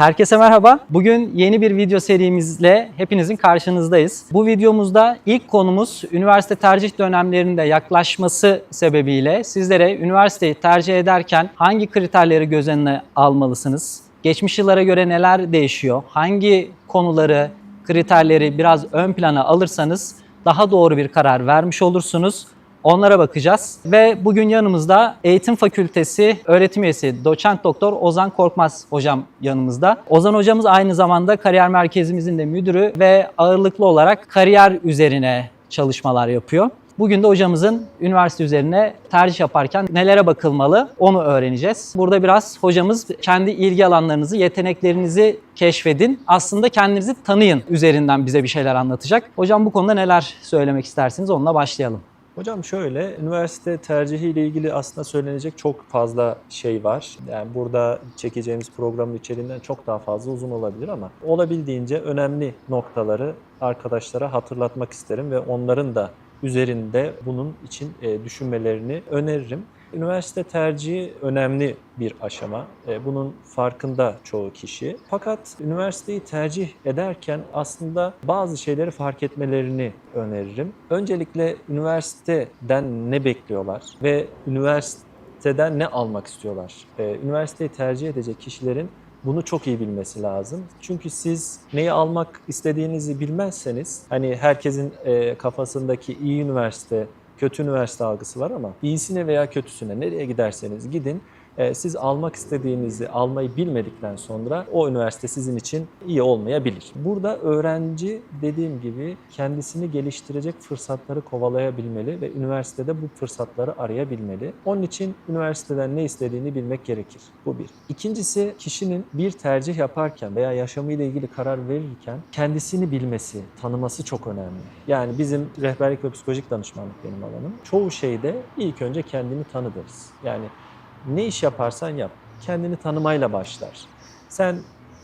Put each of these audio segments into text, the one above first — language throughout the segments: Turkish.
Herkese merhaba. Bugün yeni bir video serimizle hepinizin karşınızdayız. Bu videomuzda ilk konumuz üniversite tercih dönemlerinde yaklaşması sebebiyle sizlere üniversiteyi tercih ederken hangi kriterleri göz önüne almalısınız? Geçmiş yıllara göre neler değişiyor? Hangi konuları, kriterleri biraz ön plana alırsanız daha doğru bir karar vermiş olursunuz. Onlara bakacağız ve bugün yanımızda Eğitim Fakültesi öğretim üyesi doçent doktor Ozan Korkmaz hocam yanımızda. Ozan hocamız aynı zamanda kariyer merkezimizin de müdürü ve ağırlıklı olarak kariyer üzerine çalışmalar yapıyor. Bugün de hocamızın üniversite üzerine tercih yaparken nelere bakılmalı onu öğreneceğiz. Burada biraz hocamız kendi ilgi alanlarınızı, yeteneklerinizi keşfedin. Aslında kendinizi tanıyın üzerinden bize bir şeyler anlatacak. Hocam bu konuda neler söylemek istersiniz onunla başlayalım. Hocam şöyle, üniversite tercihi ile ilgili aslında söylenecek çok fazla şey var. Yani burada çekeceğimiz programın içeriğinden çok daha fazla uzun olabilir ama olabildiğince önemli noktaları arkadaşlara hatırlatmak isterim ve onların da üzerinde bunun için e, düşünmelerini öneririm. Üniversite tercihi önemli bir aşama. E, Bunun farkında çoğu kişi. Fakat üniversiteyi tercih ederken aslında bazı şeyleri fark etmelerini öneririm. Öncelikle üniversiteden ne bekliyorlar ve üniversiteden ne almak istiyorlar? E, Üniversiteyi tercih edecek kişilerin bunu çok iyi bilmesi lazım. Çünkü siz neyi almak istediğinizi bilmezseniz, hani herkesin e, kafasındaki iyi üniversite, kötü üniversite algısı var ama iyisine veya kötüsüne nereye giderseniz gidin siz almak istediğinizi almayı bilmedikten sonra o üniversite sizin için iyi olmayabilir. Burada öğrenci dediğim gibi kendisini geliştirecek fırsatları kovalayabilmeli ve üniversitede bu fırsatları arayabilmeli. Onun için üniversiteden ne istediğini bilmek gerekir. Bu bir. İkincisi kişinin bir tercih yaparken veya yaşamıyla ilgili karar verirken kendisini bilmesi, tanıması çok önemli. Yani bizim rehberlik ve psikolojik danışmanlık benim alanım. Çoğu şeyde ilk önce kendini tanı deriz. Yani ne iş yaparsan yap, kendini tanımayla başlar. Sen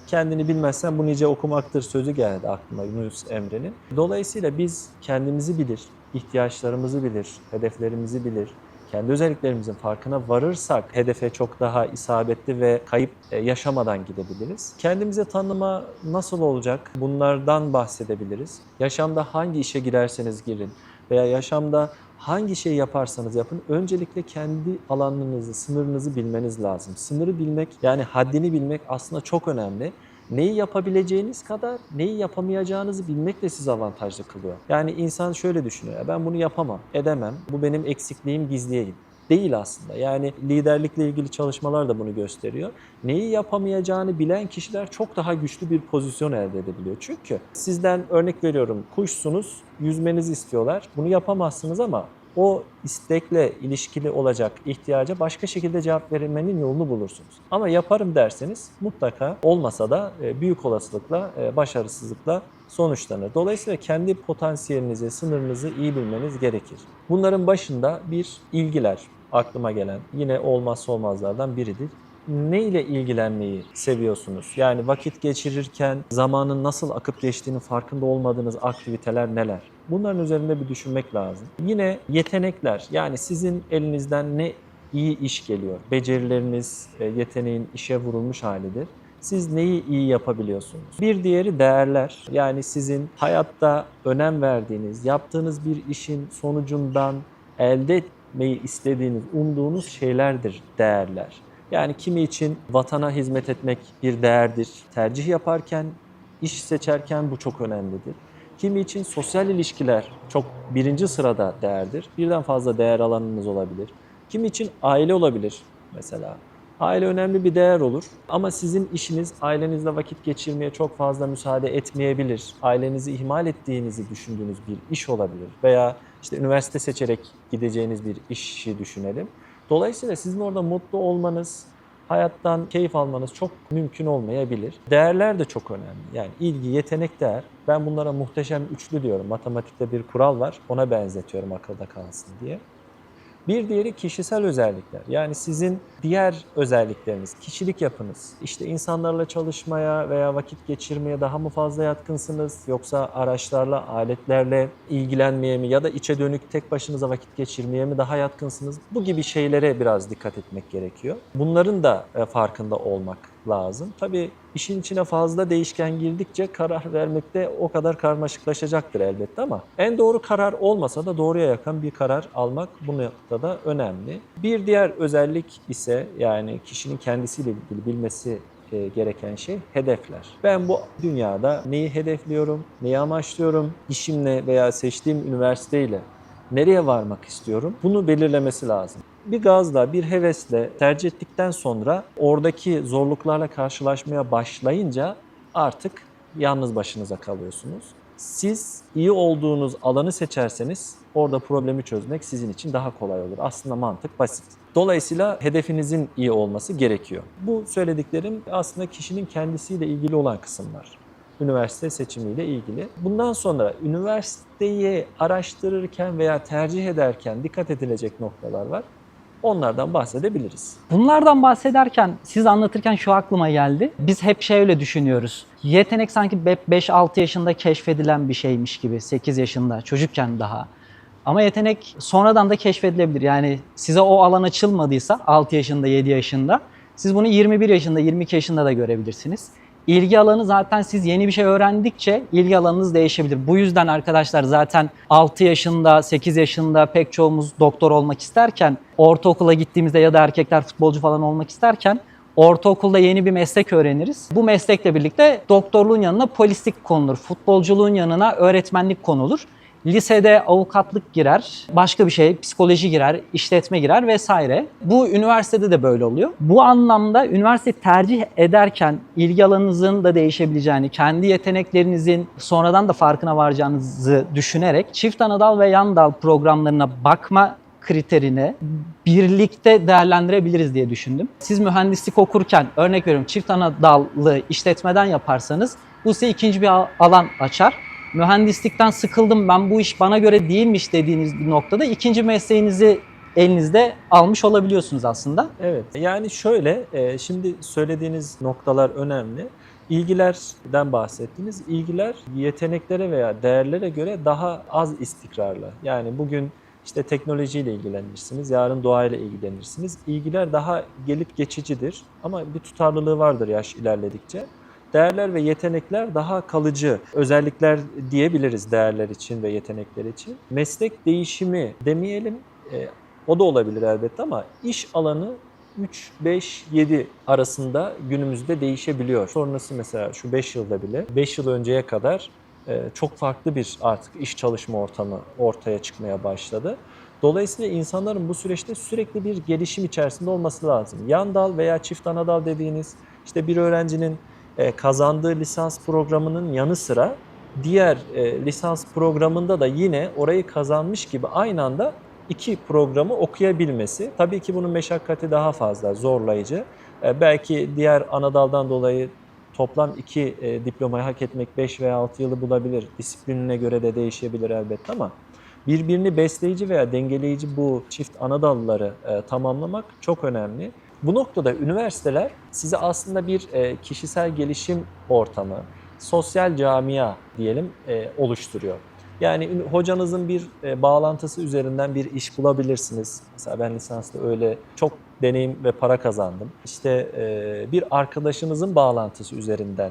kendini bilmezsen bu nice okumaktır sözü geldi aklıma Yunus Emre'nin. Dolayısıyla biz kendimizi bilir, ihtiyaçlarımızı bilir, hedeflerimizi bilir, kendi özelliklerimizin farkına varırsak hedefe çok daha isabetli ve kayıp e, yaşamadan gidebiliriz. Kendimize tanıma nasıl olacak? Bunlardan bahsedebiliriz. Yaşamda hangi işe girerseniz girin veya yaşamda hangi şeyi yaparsanız yapın öncelikle kendi alanınızı, sınırınızı bilmeniz lazım. Sınırı bilmek yani haddini bilmek aslında çok önemli. Neyi yapabileceğiniz kadar neyi yapamayacağınızı bilmek de sizi avantajlı kılıyor. Yani insan şöyle düşünüyor. "Ya Ben bunu yapamam, edemem. Bu benim eksikliğim, gizliyeyim değil aslında. Yani liderlikle ilgili çalışmalar da bunu gösteriyor. Neyi yapamayacağını bilen kişiler çok daha güçlü bir pozisyon elde edebiliyor. Çünkü sizden örnek veriyorum kuşsunuz, yüzmenizi istiyorlar. Bunu yapamazsınız ama o istekle ilişkili olacak ihtiyaca başka şekilde cevap vermenin yolunu bulursunuz. Ama yaparım derseniz mutlaka olmasa da e, büyük olasılıkla e, başarısızlıkla sonuçlanır. Dolayısıyla kendi potansiyelinizi, sınırınızı iyi bilmeniz gerekir. Bunların başında bir ilgiler aklıma gelen yine olmazsa olmazlardan biridir. Ne ile ilgilenmeyi seviyorsunuz? Yani vakit geçirirken zamanın nasıl akıp geçtiğinin farkında olmadığınız aktiviteler neler? Bunların üzerinde bir düşünmek lazım. Yine yetenekler yani sizin elinizden ne iyi iş geliyor? Becerileriniz, e, yeteneğin işe vurulmuş halidir. Siz neyi iyi yapabiliyorsunuz? Bir diğeri değerler. Yani sizin hayatta önem verdiğiniz, yaptığınız bir işin sonucundan elde etmeyi istediğiniz, umduğunuz şeylerdir değerler. Yani kimi için vatana hizmet etmek bir değerdir. Tercih yaparken, iş seçerken bu çok önemlidir. Kimi için sosyal ilişkiler çok birinci sırada değerdir. Birden fazla değer alanınız olabilir. Kimi için aile olabilir mesela. Aile önemli bir değer olur ama sizin işiniz ailenizle vakit geçirmeye çok fazla müsaade etmeyebilir. Ailenizi ihmal ettiğinizi düşündüğünüz bir iş olabilir veya işte üniversite seçerek gideceğiniz bir işi düşünelim. Dolayısıyla sizin orada mutlu olmanız, hayattan keyif almanız çok mümkün olmayabilir. Değerler de çok önemli. Yani ilgi, yetenek, değer. Ben bunlara muhteşem üçlü diyorum. Matematikte bir kural var. Ona benzetiyorum akılda kalsın diye. Bir diğeri kişisel özellikler. Yani sizin diğer özellikleriniz, kişilik yapınız. İşte insanlarla çalışmaya veya vakit geçirmeye daha mı fazla yatkınsınız? Yoksa araçlarla, aletlerle ilgilenmeye mi ya da içe dönük tek başınıza vakit geçirmeye mi daha yatkınsınız? Bu gibi şeylere biraz dikkat etmek gerekiyor. Bunların da e, farkında olmak lazım. Tabii İşin içine fazla değişken girdikçe karar vermekte o kadar karmaşıklaşacaktır elbette ama en doğru karar olmasa da doğruya yakın bir karar almak bu noktada önemli. Bir diğer özellik ise yani kişinin kendisiyle ilgili bilmesi e, gereken şey hedefler. Ben bu dünyada neyi hedefliyorum, neyi amaçlıyorum, işimle veya seçtiğim üniversiteyle nereye varmak istiyorum? Bunu belirlemesi lazım. Bir gazla, bir hevesle tercih ettikten sonra oradaki zorluklarla karşılaşmaya başlayınca artık yalnız başınıza kalıyorsunuz. Siz iyi olduğunuz alanı seçerseniz orada problemi çözmek sizin için daha kolay olur. Aslında mantık basit. Dolayısıyla hedefinizin iyi olması gerekiyor. Bu söylediklerim aslında kişinin kendisiyle ilgili olan kısımlar üniversite seçimiyle ilgili. Bundan sonra üniversiteyi araştırırken veya tercih ederken dikkat edilecek noktalar var. Onlardan bahsedebiliriz. Bunlardan bahsederken, siz anlatırken şu aklıma geldi. Biz hep şöyle düşünüyoruz. Yetenek sanki 5-6 yaşında keşfedilen bir şeymiş gibi, 8 yaşında, çocukken daha. Ama yetenek sonradan da keşfedilebilir. Yani size o alan açılmadıysa 6 yaşında, 7 yaşında, siz bunu 21 yaşında, 22 yaşında da görebilirsiniz. İlgi alanı zaten siz yeni bir şey öğrendikçe ilgi alanınız değişebilir. Bu yüzden arkadaşlar zaten 6 yaşında, 8 yaşında pek çoğumuz doktor olmak isterken, ortaokula gittiğimizde ya da erkekler futbolcu falan olmak isterken ortaokulda yeni bir meslek öğreniriz. Bu meslekle birlikte doktorluğun yanına polislik konulur. Futbolculuğun yanına öğretmenlik konulur. Lisede avukatlık girer, başka bir şey, psikoloji girer, işletme girer vesaire. Bu üniversitede de böyle oluyor. Bu anlamda üniversite tercih ederken ilgi alanınızın da değişebileceğini, kendi yeteneklerinizin sonradan da farkına varacağınızı düşünerek çift anadal ve yan dal programlarına bakma kriterini birlikte değerlendirebiliriz diye düşündüm. Siz mühendislik okurken örnek veriyorum çift anadallı işletmeden yaparsanız bu size ikinci bir al- alan açar mühendislikten sıkıldım ben bu iş bana göre değilmiş dediğiniz bir noktada ikinci mesleğinizi elinizde almış olabiliyorsunuz aslında. Evet. Yani şöyle, e, şimdi söylediğiniz noktalar önemli. İlgilerden bahsettiniz. İlgiler yeteneklere veya değerlere göre daha az istikrarlı. Yani bugün işte teknolojiyle ilgilenirsiniz, yarın doğayla ilgilenirsiniz. İlgiler daha gelip geçicidir ama bir tutarlılığı vardır yaş ilerledikçe. Değerler ve yetenekler daha kalıcı özellikler diyebiliriz değerler için ve yetenekler için. Meslek değişimi demeyelim, e, o da olabilir elbette ama iş alanı 3, 5, 7 arasında günümüzde değişebiliyor. Sonrası mesela şu 5 yılda bile 5 yıl önceye kadar e, çok farklı bir artık iş çalışma ortamı ortaya çıkmaya başladı. Dolayısıyla insanların bu süreçte sürekli bir gelişim içerisinde olması lazım. Yan dal veya çift ana dal dediğiniz işte bir öğrencinin kazandığı lisans programının yanı sıra diğer e, lisans programında da yine orayı kazanmış gibi aynı anda iki programı okuyabilmesi. Tabii ki bunun meşakkati daha fazla, zorlayıcı. E, belki diğer ana daldan dolayı toplam iki e, diplomayı hak etmek 5 veya 6 yılı bulabilir. Disiplinine göre de değişebilir elbette ama birbirini besleyici veya dengeleyici bu çift ana dalları e, tamamlamak çok önemli. Bu noktada üniversiteler size aslında bir e, kişisel gelişim ortamı, sosyal camia diyelim e, oluşturuyor. Yani hocanızın bir e, bağlantısı üzerinden bir iş bulabilirsiniz. Mesela ben lisansta öyle çok deneyim ve para kazandım. İşte bir arkadaşınızın bağlantısı üzerinden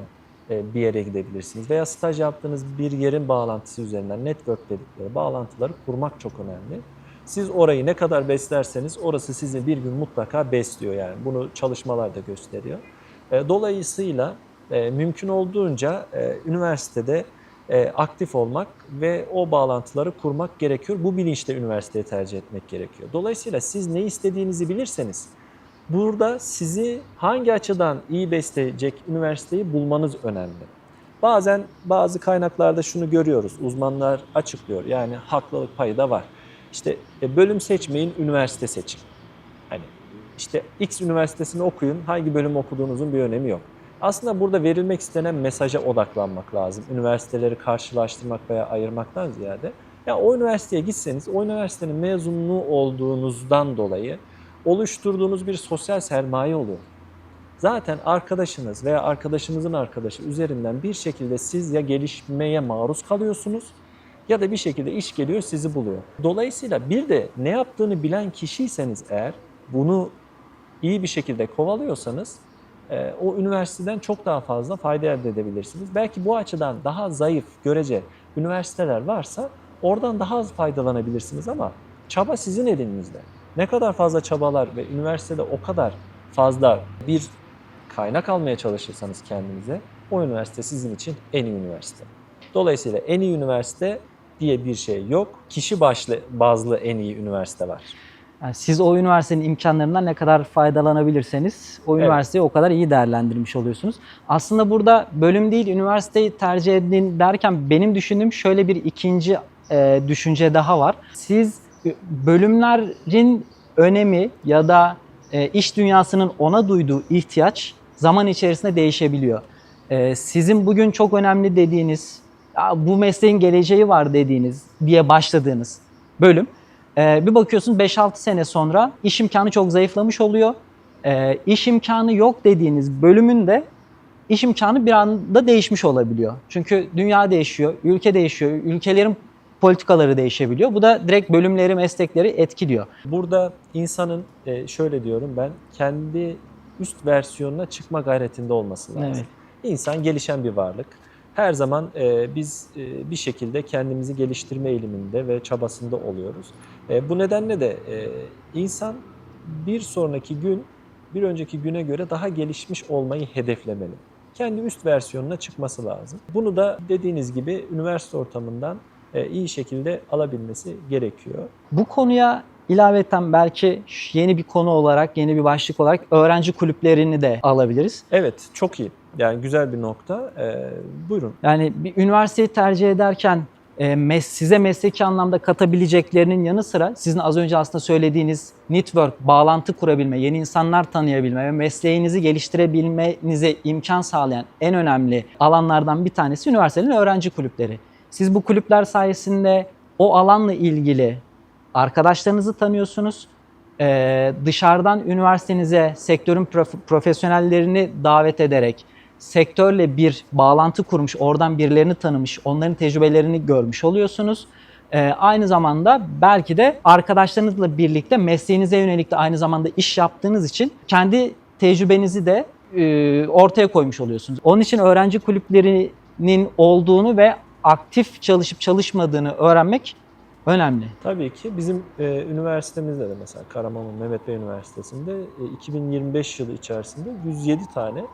bir yere gidebilirsiniz. Veya staj yaptığınız bir yerin bağlantısı üzerinden network dedikleri bağlantıları kurmak çok önemli. Siz orayı ne kadar beslerseniz orası sizi bir gün mutlaka besliyor yani. Bunu çalışmalar da gösteriyor. E, Dolayısıyla e, mümkün olduğunca e, üniversitede aktif olmak ve o bağlantıları kurmak gerekiyor. Bu bilinçle üniversiteyi tercih etmek gerekiyor. Dolayısıyla siz ne istediğinizi bilirseniz burada sizi hangi açıdan iyi besleyecek üniversiteyi bulmanız önemli. Bazen bazı kaynaklarda şunu görüyoruz. Uzmanlar açıklıyor. Yani haklılık payı da var. İşte e, bölüm seçmeyin, üniversite seçin. Hani işte X üniversitesini okuyun, hangi bölüm okuduğunuzun bir önemi yok. Aslında burada verilmek istenen mesaja odaklanmak lazım. Üniversiteleri karşılaştırmak veya ayırmaktan ziyade. Ya o üniversiteye gitseniz, o üniversitenin mezunluğu olduğunuzdan dolayı oluşturduğunuz bir sosyal sermaye oluyor. Zaten arkadaşınız veya arkadaşınızın arkadaşı üzerinden bir şekilde siz ya gelişmeye maruz kalıyorsunuz ya da bir şekilde iş geliyor sizi buluyor. Dolayısıyla bir de ne yaptığını bilen kişiyseniz eğer bunu iyi bir şekilde kovalıyorsanız e, o üniversiteden çok daha fazla fayda elde edebilirsiniz. Belki bu açıdan daha zayıf görece üniversiteler varsa oradan daha az faydalanabilirsiniz ama çaba sizin elinizde. Ne kadar fazla çabalar ve üniversitede o kadar fazla bir kaynak almaya çalışırsanız kendinize o üniversite sizin için en iyi üniversite. Dolayısıyla en iyi üniversite diye bir şey yok. Kişi başlı bazlı en iyi üniversite var. Yani siz o üniversitenin imkanlarından ne kadar faydalanabilirseniz o Evet. üniversiteyi o kadar iyi değerlendirmiş oluyorsunuz. Aslında burada bölüm değil üniversiteyi tercih edin derken benim düşündüğüm şöyle bir ikinci e, düşünce daha var. Siz e, bölümlerin önemi ya da e, iş dünyasının ona duyduğu ihtiyaç zaman içerisinde değişebiliyor. E, sizin bugün çok önemli dediğiniz, "Ya bu mesleğin geleceği var dediğiniz diye başladığınız bölüm ee, bir bakıyorsun 5-6 sene sonra iş imkanı çok zayıflamış oluyor. Ee, iş imkanı yok dediğiniz bölümün de iş imkanı bir anda değişmiş olabiliyor. Çünkü dünya değişiyor, ülke değişiyor, ülkelerin politikaları değişebiliyor. Bu da direkt bölümleri, meslekleri etkiliyor. Burada insanın e, şöyle diyorum ben kendi üst versiyonuna çıkma gayretinde olması lazım. Evet. İnsan gelişen bir varlık. Her zaman e, biz e, bir şekilde kendimizi geliştirme eğiliminde ve çabasında oluyoruz. E, bu nedenle de e, insan bir sonraki gün bir önceki güne göre daha gelişmiş olmayı hedeflemeli. Kendi üst versiyonuna çıkması lazım. Bunu da dediğiniz gibi üniversite ortamından e, iyi şekilde alabilmesi gerekiyor. Bu konuya ilaveten belki yeni bir konu olarak, yeni bir başlık olarak öğrenci kulüplerini de alabiliriz. Evet, çok iyi. Yani güzel bir nokta. Ee, buyurun. Yani bir üniversiteyi tercih ederken e, mes- size mesleki anlamda katabileceklerinin yanı sıra sizin az önce aslında söylediğiniz network, bağlantı kurabilme, yeni insanlar tanıyabilme ve mesleğinizi geliştirebilmenize imkan sağlayan en önemli alanlardan bir tanesi üniversitenin öğrenci kulüpleri. Siz bu kulüpler sayesinde o alanla ilgili arkadaşlarınızı tanıyorsunuz. Ee, dışarıdan üniversitenize sektörün prof- profesyonellerini davet ederek sektörle bir bağlantı kurmuş, oradan birilerini tanımış, onların tecrübelerini görmüş oluyorsunuz. Ee, aynı zamanda belki de arkadaşlarınızla birlikte mesleğinize yönelik de aynı zamanda iş yaptığınız için kendi tecrübenizi de e, ortaya koymuş oluyorsunuz. Onun için öğrenci kulüplerinin olduğunu ve aktif çalışıp çalışmadığını öğrenmek önemli. Tabii ki bizim e, üniversitemizde de mesela Karamanlı Mehmet Bey Üniversitesi'nde e, 2025 yılı içerisinde 107 tane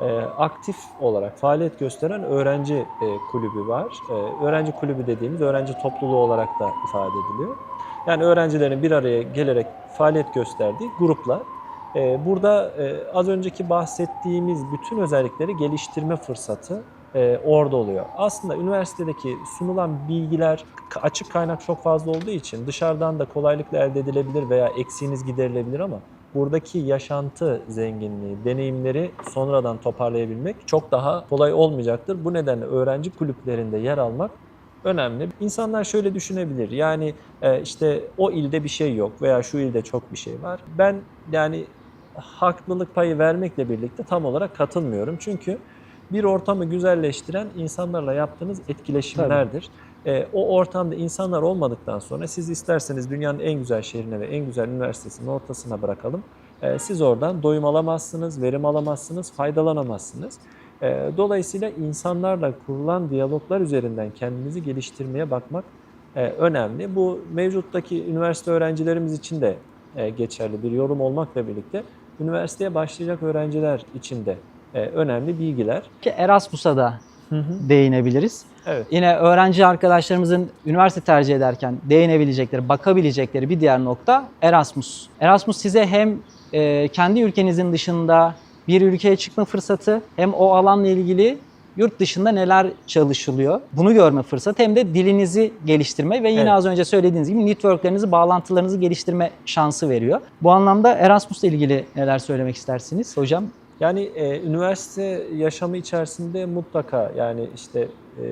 e, aktif olarak faaliyet gösteren öğrenci e, kulübü var. E, öğrenci kulübü dediğimiz öğrenci topluluğu olarak da ifade ediliyor. Yani öğrencilerin bir araya gelerek faaliyet gösterdiği gruplar. E, burada e, az önceki bahsettiğimiz bütün özellikleri geliştirme fırsatı e, orada oluyor. Aslında üniversitedeki sunulan bilgiler açık kaynak çok fazla olduğu için dışarıdan da kolaylıkla elde edilebilir veya eksiğiniz giderilebilir ama buradaki yaşantı zenginliği, deneyimleri sonradan toparlayabilmek çok daha kolay olmayacaktır. Bu nedenle öğrenci kulüplerinde yer almak önemli. İnsanlar şöyle düşünebilir. Yani e, işte o ilde bir şey yok veya şu ilde çok bir şey var. Ben yani haklılık payı vermekle birlikte tam olarak katılmıyorum. Çünkü bir ortamı güzelleştiren insanlarla yaptığınız etkileşimlerdir. E, o ortamda insanlar olmadıktan sonra siz isterseniz dünyanın en güzel şehrine ve en güzel üniversitesinin ortasına bırakalım. E, siz oradan doyum alamazsınız, verim alamazsınız, faydalanamazsınız. E, dolayısıyla insanlarla kurulan diyaloglar üzerinden kendinizi geliştirmeye bakmak e, önemli. Bu mevcuttaki üniversite öğrencilerimiz için de e, geçerli bir yorum olmakla birlikte üniversiteye başlayacak öğrenciler için de e, önemli bilgiler. Ki Erasmus'a da değinebiliriz. Evet. Yine öğrenci arkadaşlarımızın üniversite tercih ederken değinebilecekleri, bakabilecekleri bir diğer nokta Erasmus. Erasmus size hem e, kendi ülkenizin dışında bir ülkeye çıkma fırsatı hem o alanla ilgili yurt dışında neler çalışılıyor bunu görme fırsatı hem de dilinizi geliştirme ve yine Evet. az önce söylediğiniz gibi networklerinizi, bağlantılarınızı geliştirme şansı veriyor. Bu anlamda Erasmus'la ilgili neler söylemek istersiniz hocam? Yani e, üniversite yaşamı içerisinde mutlaka yani işte e,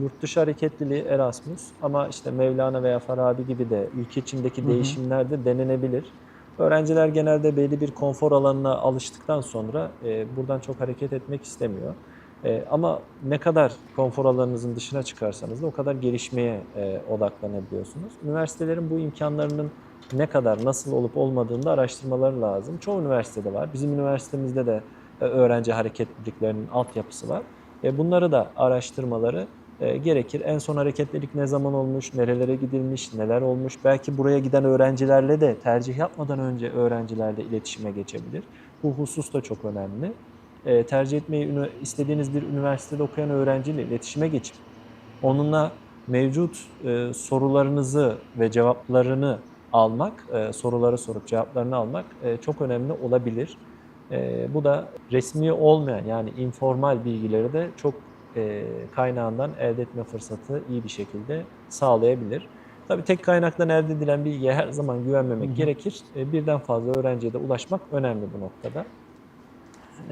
yurt dışı hareketliliği Erasmus ama işte Mevlana veya Farabi gibi de ülke içindeki Hı hı. değişimler de denenebilir. Öğrenciler genelde belli bir konfor alanına alıştıktan sonra e, buradan çok hareket etmek istemiyor. E, ama ne kadar konfor alanınızın dışına çıkarsanız da o kadar gelişmeye e, odaklanabiliyorsunuz. Üniversitelerin bu imkanlarının ne kadar nasıl olup olmadığını da araştırmaları lazım. Çoğu üniversitede var. Bizim üniversitemizde de e, öğrenci hareketliliklerinin altyapısı var. E, bunları da araştırmaları e, gerekir. En son hareketlilik ne zaman olmuş, nerelere gidilmiş, neler olmuş. Belki buraya giden öğrencilerle de tercih yapmadan önce öğrencilerle iletişime geçebilir. Bu husus da çok önemli. E, tercih etmeyi istediğiniz bir üniversitede okuyan öğrenciyle iletişime geçip onunla mevcut e, sorularınızı ve cevaplarını almak, e, soruları sorup cevaplarını almak e, çok önemli olabilir. E, bu da resmi olmayan yani informal bilgileri de çok e, kaynağından elde etme fırsatı iyi bir şekilde sağlayabilir. Tabii tek kaynaktan elde edilen bilgiye her zaman güvenmemek Hı hı. gerekir. E, birden fazla öğrenciye de ulaşmak önemli bu noktada.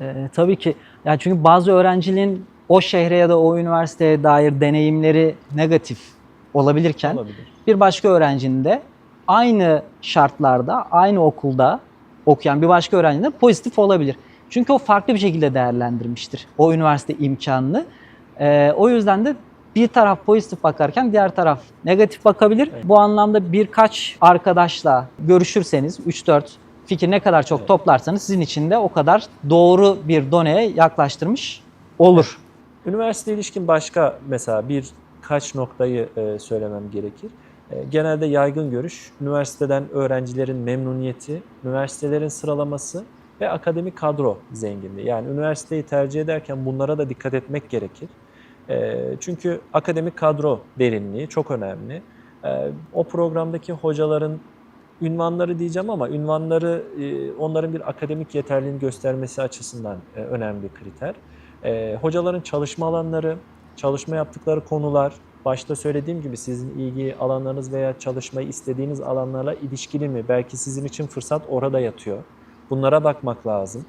Ee, tabii ki. Yani çünkü bazı öğrencinin o şehre ya da o üniversiteye dair deneyimleri negatif olabilirken Olabilir. bir başka öğrencinin de aynı şartlarda, aynı okulda okuyan bir başka öğrencinin de pozitif olabilir. Çünkü o farklı bir şekilde değerlendirmiştir o üniversite imkanını. Ee, o yüzden de bir taraf pozitif bakarken diğer taraf negatif bakabilir. Evet. Bu anlamda birkaç arkadaşla görüşürseniz 3-4 fikir ne kadar çok toplarsanız sizin için de o kadar doğru bir doneye yaklaştırmış olur. Üniversite ilişkin başka mesela birkaç noktayı e, söylemem gerekir. E, genelde yaygın görüş, üniversiteden öğrencilerin memnuniyeti, üniversitelerin sıralaması ve akademik kadro zenginliği. Yani üniversiteyi tercih ederken bunlara da dikkat etmek gerekir. E, çünkü akademik kadro derinliği çok önemli. O programdaki hocaların ünvanları diyeceğim ama ünvanları e, onların bir akademik yeterliğini göstermesi açısından e, önemli bir kriter. E, hocaların çalışma alanları, çalışma yaptıkları konular, başta söylediğim gibi sizin ilgi alanlarınız veya çalışmayı istediğiniz alanlarla ilişkili mi? Belki sizin için fırsat orada yatıyor. Bunlara bakmak lazım.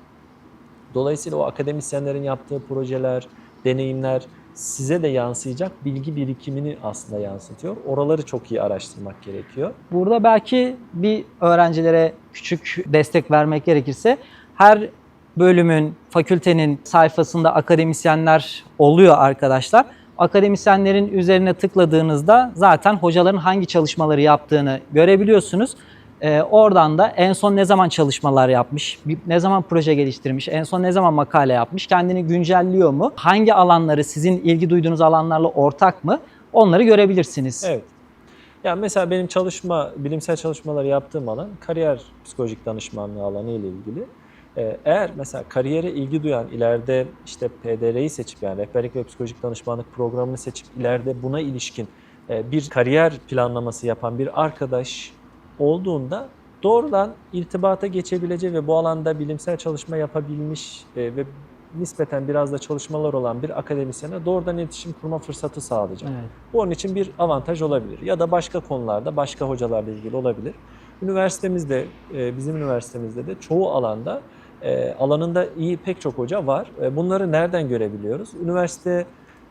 Dolayısıyla o akademisyenlerin yaptığı projeler, deneyimler size de yansıyacak bilgi birikimini aslında yansıtıyor. Oraları çok iyi araştırmak gerekiyor. Burada belki bir öğrencilere küçük destek vermek gerekirse her bölümün, fakültenin sayfasında akademisyenler oluyor arkadaşlar. Akademisyenlerin üzerine tıkladığınızda zaten hocaların hangi çalışmaları yaptığını görebiliyorsunuz. Ee, oradan da en son ne zaman çalışmalar yapmış, ne zaman proje geliştirmiş, en son ne zaman makale yapmış, kendini güncelliyor mu, hangi alanları sizin ilgi duyduğunuz alanlarla ortak mı onları görebilirsiniz. Evet. Yani mesela benim çalışma, bilimsel çalışmaları yaptığım alan kariyer psikolojik danışmanlığı alanı ile ilgili. Ee, Eğer mesela kariyere ilgi duyan, ileride işte PDR'yi seçip yani rehberlik ve psikolojik danışmanlık programını seçip ileride buna ilişkin e, bir kariyer planlaması yapan bir arkadaş olduğunda doğrudan irtibata geçebileceği ve bu alanda bilimsel çalışma yapabilmiş e, ve nispeten biraz da çalışmalar olan bir akademisyene doğrudan iletişim kurma fırsatı sağlayacak. Evet. Bu onun için bir avantaj olabilir. Ya da başka konularda, başka hocalarla ilgili olabilir. Üniversitemizde, e, bizim üniversitemizde de çoğu alanda e, alanında iyi pek çok hoca var. Bunları nereden görebiliyoruz? Üniversite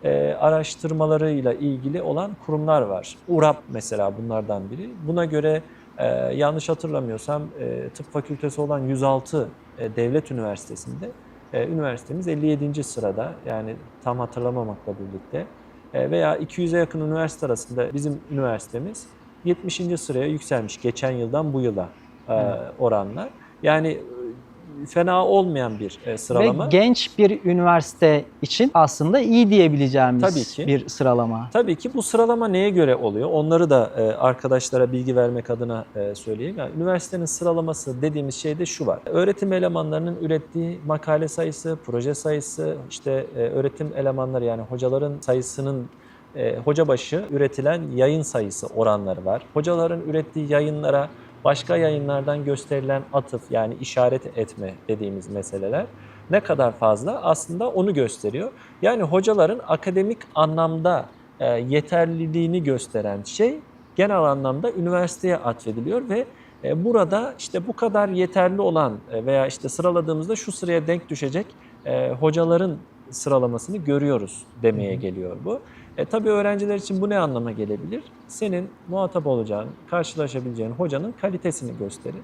e, araştırmalarıyla ilgili olan kurumlar var. URAP mesela bunlardan biri. Buna göre e, yanlış hatırlamıyorsam e, tıp fakültesi olan 106 e, devlet üniversitesinde e, üniversitemiz 57. sırada yani tam hatırlamamakla birlikte e, veya 200'e yakın üniversite arasında bizim üniversitemiz 70. sıraya yükselmiş geçen yıldan bu yıla e, oranla. Yani fena olmayan bir e, sıralama. Ve genç bir üniversite için aslında iyi diyebileceğimiz Tabii ki. bir sıralama. Tabii ki bu sıralama neye göre oluyor? Onları da e, arkadaşlara bilgi vermek adına e, söyleyeyim. Yani üniversitenin sıralaması dediğimiz şey de şu var. Öğretim elemanlarının ürettiği makale sayısı, proje sayısı, işte e, öğretim elemanları yani hocaların sayısının e, hoca başı üretilen yayın sayısı oranları var. Hocaların ürettiği yayınlara başka yayınlardan gösterilen atıf yani işaret etme dediğimiz meseleler ne kadar fazla aslında onu gösteriyor. Yani hocaların akademik anlamda e, yeterliliğini gösteren şey genel anlamda üniversiteye atfediliyor ve e, burada işte bu kadar yeterli olan e, veya işte sıraladığımızda şu sıraya denk düşecek e, hocaların sıralamasını görüyoruz demeye geliyor bu. E, tabii öğrenciler için bu ne anlama gelebilir? Senin muhatap olacağın, karşılaşabileceğin hocanın kalitesini gösterir.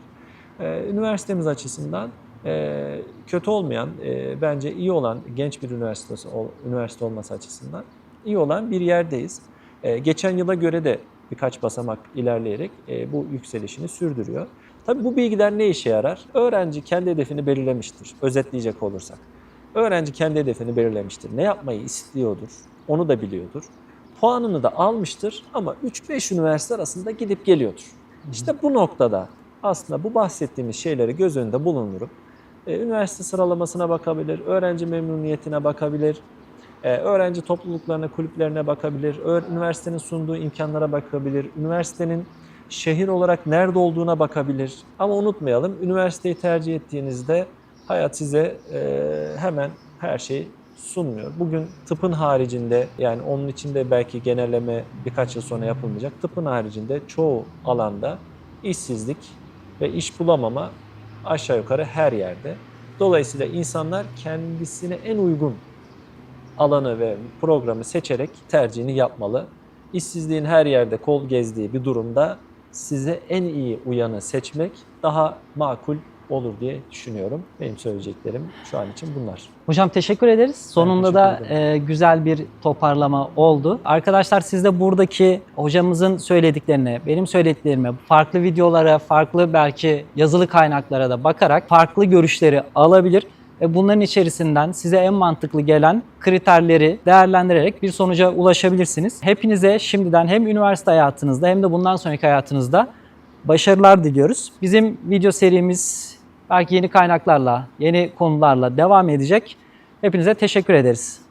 E, üniversitemiz açısından e, kötü olmayan, e, bence iyi olan genç bir üniversitesi ol- üniversite olması açısından iyi olan bir yerdeyiz. E, geçen yıla göre de birkaç basamak ilerleyerek e, bu yükselişini sürdürüyor. Tabii bu bilgiler ne işe yarar? Öğrenci kendi hedefini belirlemiştir, özetleyecek olursak. Öğrenci kendi hedefini belirlemiştir. Ne yapmayı istiyordur, onu da biliyordur. Puanını da almıştır ama 3-5 üniversite arasında gidip geliyordur. İşte bu noktada aslında bu bahsettiğimiz şeyleri göz önünde bulundurup e, üniversite sıralamasına bakabilir, öğrenci memnuniyetine bakabilir, e, öğrenci topluluklarına, kulüplerine bakabilir, üniversitenin sunduğu imkanlara bakabilir, üniversitenin şehir olarak nerede olduğuna bakabilir. Ama unutmayalım, üniversiteyi tercih ettiğinizde hayat size e, hemen her şeyi sunmuyor. Bugün tıpın haricinde yani onun içinde belki genelleme birkaç yıl sonra yapılmayacak. Tıpın haricinde çoğu alanda işsizlik ve iş bulamama aşağı yukarı her yerde. Dolayısıyla insanlar kendisine en uygun alanı ve programı seçerek tercihini yapmalı. İşsizliğin her yerde kol gezdiği bir durumda size en iyi uyanı seçmek daha makul olur diye düşünüyorum. Benim söyleyeceklerim şu an için bunlar. Hocam teşekkür ederiz. Sonunda da teşekkür ederim. e, güzel bir toparlama oldu. Arkadaşlar siz de buradaki hocamızın söylediklerine, benim söylediklerime, farklı videolara, farklı belki yazılı kaynaklara da bakarak farklı görüşleri alabilir ve bunların içerisinden size en mantıklı gelen kriterleri değerlendirerek bir sonuca ulaşabilirsiniz. Hepinize şimdiden hem üniversite hayatınızda hem de bundan sonraki hayatınızda başarılar diliyoruz. Bizim video serimiz belki yeni kaynaklarla, yeni konularla devam edecek. Hepinize teşekkür ederiz.